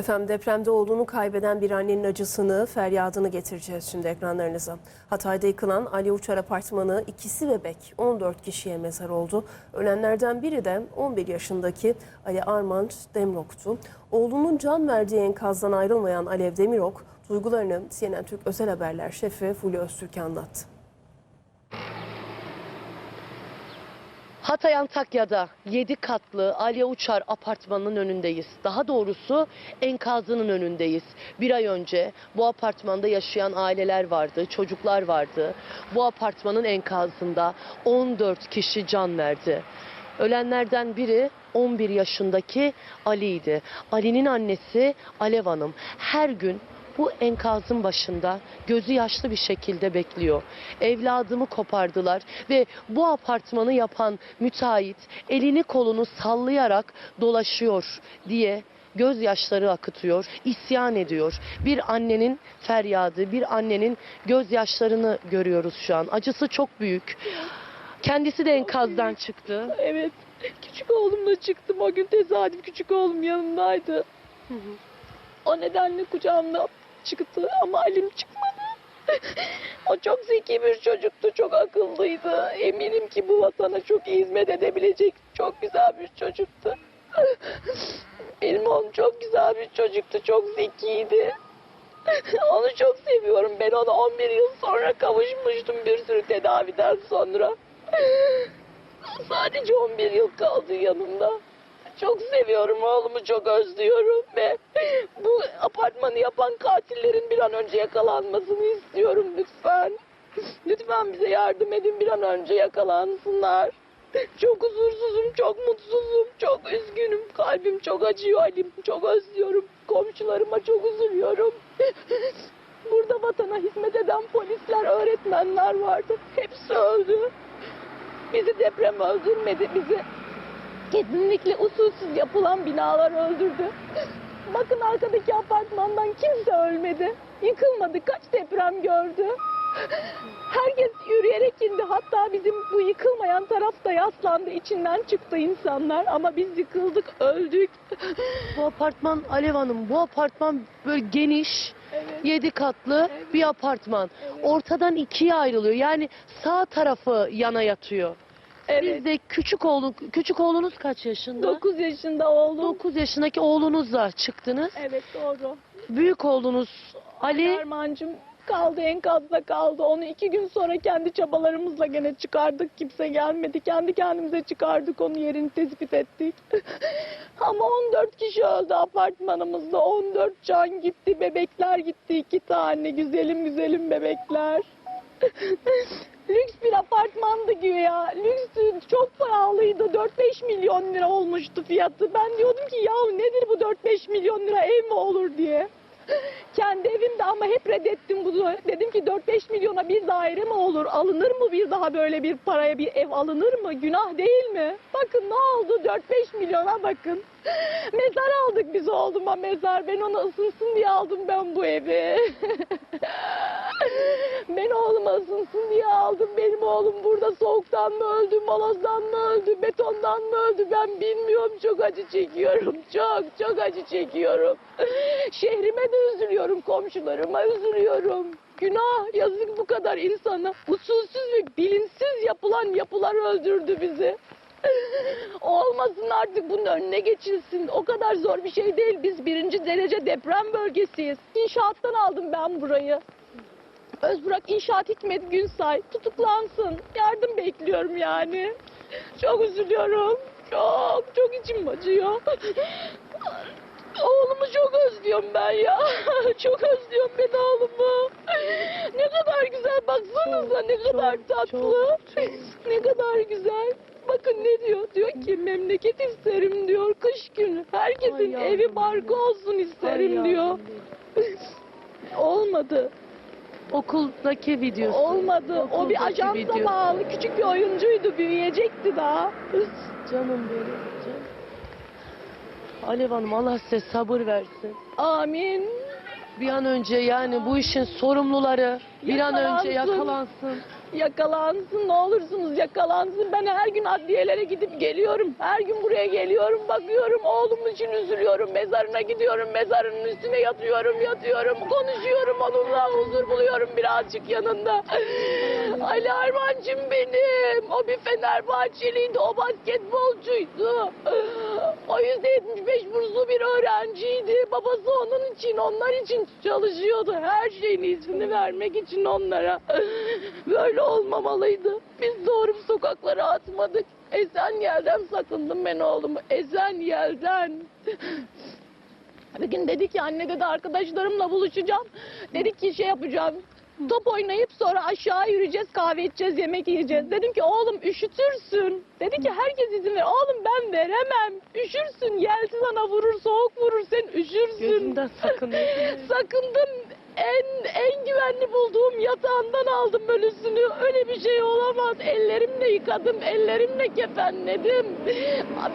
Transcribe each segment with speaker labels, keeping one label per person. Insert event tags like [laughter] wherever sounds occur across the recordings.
Speaker 1: Efendim depremde oğlunu kaybeden bir annenin acısını, feryadını getireceğiz şimdi ekranlarınıza. Hatay'da yıkılan Ali Uçar Apartmanı ikisi bebek 14 kişiye mezar oldu. Ölenlerden biri de 11 yaşındaki Ali Armand Demrok'tu. Oğlunun can verdiği enkazdan ayrılmayan Alev Demirok, duygularını CNN Türk Özel Haberler şefi Fulya Öztürk'e anlattı.
Speaker 2: Hatay Antakya'da 7 katlı Alya Uçar apartmanının önündeyiz. Daha doğrusu enkazının önündeyiz. Bir ay önce bu apartmanda yaşayan aileler vardı, çocuklar vardı. Bu apartmanın enkazında 14 kişi can verdi. Ölenlerden biri 11 yaşındaki Ali'ydi. Ali'nin annesi Alev Hanım her gün bu enkazın başında gözü yaşlı bir şekilde bekliyor. Evladımı kopardılar ve bu apartmanı yapan müteahhit elini kolunu sallayarak dolaşıyor diye gözyaşları akıtıyor, isyan ediyor. Bir annenin feryadı, bir annenin gözyaşlarını görüyoruz şu an. Acısı çok büyük. Kendisi de enkazdan çıktı.
Speaker 3: Evet. Küçük oğlumla çıktım. O gün tesadüf küçük oğlum yanımdaydı. O nedenle kucağımda çıktı ama Alim çıkmadı. o çok zeki bir çocuktu, çok akıllıydı. Eminim ki bu vatana çok iyi hizmet edebilecek çok güzel bir çocuktu. Benim oğlum çok güzel bir çocuktu, çok zekiydi. Onu çok seviyorum. Ben ona 11 yıl sonra kavuşmuştum bir sürü tedaviden sonra. Sadece 11 yıl kaldı yanımda. Çok seviyorum oğlumu çok özlüyorum ve bu apartmanı yapan katillerin bir an önce yakalanmasını istiyorum lütfen. Lütfen bize yardım edin bir an önce yakalansınlar. Çok huzursuzum, çok mutsuzum, çok üzgünüm. Kalbim çok acıyor Halim. Çok özlüyorum. Komşularıma çok üzülüyorum. Burada vatana hizmet eden polisler, öğretmenler vardı. Hepsi öldü. Bizi deprem öldürmedi. Bizi kesinlikle usulsüz yapılan binalar öldürdü. Bakın arkadaki apartmandan kimse ölmedi. Yıkılmadı. Kaç deprem gördü. Herkes yürüyerek indi. Hatta bizim bu yıkılmayan taraf da yaslandı. İçinden çıktı insanlar. Ama biz yıkıldık, öldük.
Speaker 2: Bu apartman Alev Hanım, bu apartman böyle geniş,
Speaker 3: Evet.
Speaker 2: 7 katlı
Speaker 3: Evet.
Speaker 2: bir apartman.
Speaker 3: Evet.
Speaker 2: Ortadan ikiye ayrılıyor. Yani sağ tarafı yana yatıyor.
Speaker 3: Evet.
Speaker 2: Biz de küçük oğlu, küçük oğlunuz kaç yaşında?
Speaker 3: 9 yaşında oğlum.
Speaker 2: 9 yaşındaki oğlunuzla çıktınız.
Speaker 3: Evet doğru.
Speaker 2: Büyük oğlunuz Ali
Speaker 3: Ermancım kaldı enkazda kaldı. Onu iki gün sonra kendi çabalarımızla gene çıkardık. Kimse gelmedi. Kendi kendimize çıkardık onu yerini tespit ettik. [laughs] Ama 14 kişi öldü apartmanımızda. 14 can gitti. Bebekler gitti. iki tane güzelim güzelim bebekler. [laughs] Lüks bir güya. Lüks çok pahalıydı. 4-5 milyon lira olmuştu fiyatı. Ben diyordum ki ya nedir bu 4-5 milyon lira ev mi olur diye. [laughs] Kendi evimde ama hep reddettim bunu. Dedim ki 4-5 milyona bir daire mi olur? Alınır mı bir daha böyle bir paraya bir ev alınır mı? Günah değil mi? Bakın ne oldu? 4-5 milyona bakın. [laughs] Mezar aldık biz oğluma mezar. Ben ona ısınsın diye aldım ben bu evi. [laughs] [laughs] ben oğluma ısınsın diye aldım. Benim oğlum burada soğuktan mı öldü, molozdan mı öldü, betondan mı öldü ben bilmiyorum. Çok acı çekiyorum. [laughs] Çok çok acı çekiyorum. [laughs] Şehrime de üzülüyorum, komşularıma üzülüyorum. Günah, yazık bu kadar insana. Usulsüz ve bilinçsiz yapılan yapılar öldürdü bizi. Olmasın artık bunun önüne geçilsin. O kadar zor bir şey değil. Biz birinci derece deprem bölgesiyiz. İnşaattan aldım ben burayı. Özburak İnşaat Hikmet Günsay tutuklansın. Yardım bekliyorum yani. Çok üzülüyorum. Çok çok içim acıyor. Oğlumu çok özlüyorum ben ya. [laughs] Çok özlüyorum ben oğlumu. Ne kadar güzel baksanıza ne kadar
Speaker 2: çok,
Speaker 3: tatlı.
Speaker 2: çok,
Speaker 3: Ne kadar güzel. Bakın ne diyor? Diyor ki memleket isterim diyor kış günü. Herkesin
Speaker 2: Ay
Speaker 3: evi barkı olsun isterim
Speaker 2: Ay
Speaker 3: diyor. [laughs] Olmadı.
Speaker 2: Okuldaki videosu.
Speaker 3: Olmadı. O bir
Speaker 2: Okuldaki
Speaker 3: ajansa
Speaker 2: videosu.
Speaker 3: bağlı küçük bir oyuncuydu. Büyüyecekti daha.
Speaker 2: Canım benim. Canım. Alev Hanım Allah size sabır versin.
Speaker 3: Amin.
Speaker 2: Bir an önce yani bu işin sorumluları bir an önce
Speaker 3: Yakalansın.
Speaker 2: Yakalansın.
Speaker 3: Ne olursunuz yakalansın. Ben her gün adliyelere gidip geliyorum. Her gün buraya geliyorum bakıyorum. Oğlum için üzülüyorum. Mezarına gidiyorum. Mezarının üstüne yatıyorum yatıyorum. Konuşuyorum onunla huzur buluyorum birazcık yanında. Ali Armancım benim. O bir Fenerbahçeliydi. O basketbolcuydu. O %75 burslu bir öğrenciydi. Babası onun için, onlar için çalışıyordu. Her şeyin iyisini vermek için onlara. Böyle olmamalıydı. Biz doğru sokaklara atmadık. Esenyel'den sakındım ben oğlumu. Esenyel'den. Bir gün dedi ki anne dedi arkadaşlarımla buluşacağım. Dedik ki şey yapacağım. Top oynayıp sonra aşağı yürüyeceğiz, kahve içeceğiz, yemek yiyeceğiz. Dedim ki oğlum üşütürsün. Dedi ki herkes izin ver. Oğlum ben veremem. Üşürsün. Yelti sana vurur, soğuk vurur. Sen üşürsün.
Speaker 2: Gözümden sakınıyorsun. [laughs]
Speaker 3: Sakındım. En en güvenli bulduğum yatağından aldım ölüsünü. Öyle bir şey olamaz. Ellerimle yıkadım, ellerimle kefenledim.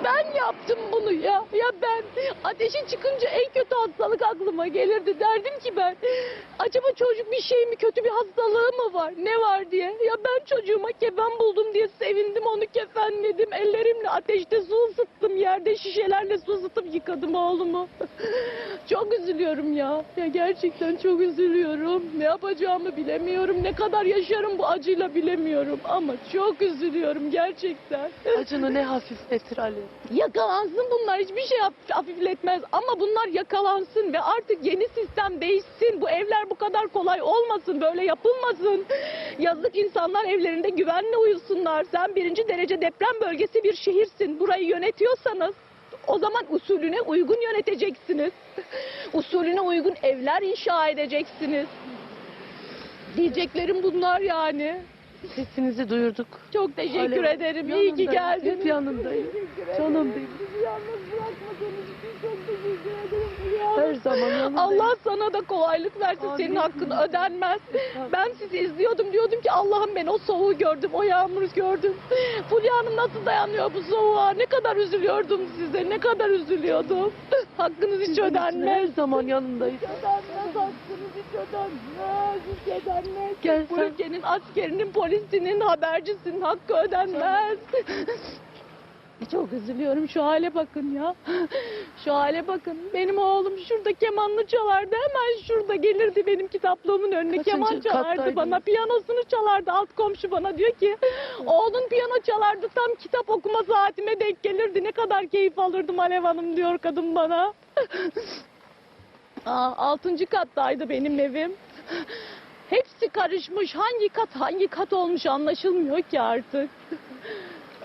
Speaker 3: Ben yaptım bunu ya. Ya ben ateşi çıkınca en kötü hastalık aklıma gelirdi. Derdim ki ben acaba çocuk bir şey mi kötü bir hastalığı mı var? Ne var diye. Ya ben çocuğuma kefen buldum diye sevindim. Onu kefenledim. Ellerimle ateşte su ısıttım. Yerde şişelerle su ısıtıp yıkadım oğlumu. [laughs] Çok üzülüyorum ya. Ya gerçekten çok üzülüyorum. Ne yapacağımı bilemiyorum. Ne kadar yaşarım bu acıyla bilemiyorum. Ama çok üzülüyorum gerçekten.
Speaker 2: Acını ne hafifletir Ali.
Speaker 3: Yakalansın bunlar hiçbir şey haf- hafifletmez ama bunlar yakalansın ve artık yeni sistem değişsin. Bu evler bu kadar kolay olmasın, böyle yapılmasın. Yazık insanlar evlerinde güvenle uyusunlar. Sen birinci derece deprem bölgesi bir şehirsin. Burayı yönetiyorsanız o zaman usulüne uygun yöneteceksiniz. [laughs] Usulüne uygun evler inşa edeceksiniz. Diyeceklerim bunlar yani.
Speaker 2: Sesinizi duyurduk.
Speaker 3: Çok teşekkür
Speaker 2: Alev,
Speaker 3: ederim. İyi ki geldiniz.
Speaker 2: Hep yanındayım. Canım benim.
Speaker 3: Bizi yalnız bırakmadığınız için çok
Speaker 2: Her zaman yanındayım.
Speaker 3: Allah sana da kolaylık versin.
Speaker 2: Amin.
Speaker 3: Senin hakkın ödenmez. Ben sizi izliyordum. Diyordum ki Allah'ım ben o soğuğu gördüm. O yağmuru gördüm. Fulya Hanım nasıl dayanıyor bu soğuğa? Ne kadar üzülüyordum size. Ne kadar üzülüyordum. [laughs] Hakkınız hiç
Speaker 2: Sizin için Her
Speaker 3: ödenmez.
Speaker 2: zaman yanındayız.
Speaker 3: Ödenmez. Hakkınız hiç ödenmez. Hiç ödenmez.
Speaker 2: Gel
Speaker 3: Bu
Speaker 2: sen.
Speaker 3: ülkenin askerinin, polisinin, habercisinin hakkı ödenmez. [laughs] Çok üzülüyorum şu hale bakın ya. [laughs] Şu hale bakın. Benim oğlum şurada kemanını çalardı. Hemen şurada gelirdi benim kitaplığımın önüne.
Speaker 2: Kaçıncı
Speaker 3: Keman çalardı bana. Piyanosunu çalardı. Alt komşu bana diyor ki oğlun piyano çalardı. Tam kitap okuma saatime denk gelirdi. Ne kadar keyif alırdım Alev Hanım diyor kadın bana. [laughs] Aa, altıncı kattaydı benim evim. [laughs] Hepsi karışmış. Hangi kat hangi kat olmuş anlaşılmıyor ki artık.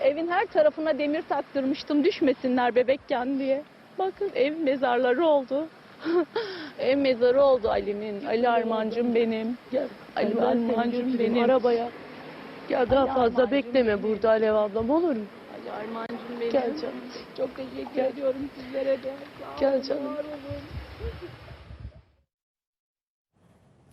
Speaker 3: Evin her tarafına demir taktırmıştım düşmesinler bebekken diye. Bakın ev mezarları oldu. [laughs] ev mezarı oldu Ali'min. Ali Armancım benim.
Speaker 2: Gel.
Speaker 3: Ali
Speaker 2: seni
Speaker 3: Armancım benim.
Speaker 2: Arabaya. Gel daha
Speaker 3: Ali
Speaker 2: fazla
Speaker 3: Armancım
Speaker 2: bekleme
Speaker 3: benim.
Speaker 2: burada Alev ablam olur mu?
Speaker 3: Ali Armancım benim.
Speaker 2: Gel canım.
Speaker 3: Çok teşekkür
Speaker 2: Gel.
Speaker 3: ediyorum sizlere de. Sağ
Speaker 2: Gel canım.
Speaker 3: var olun.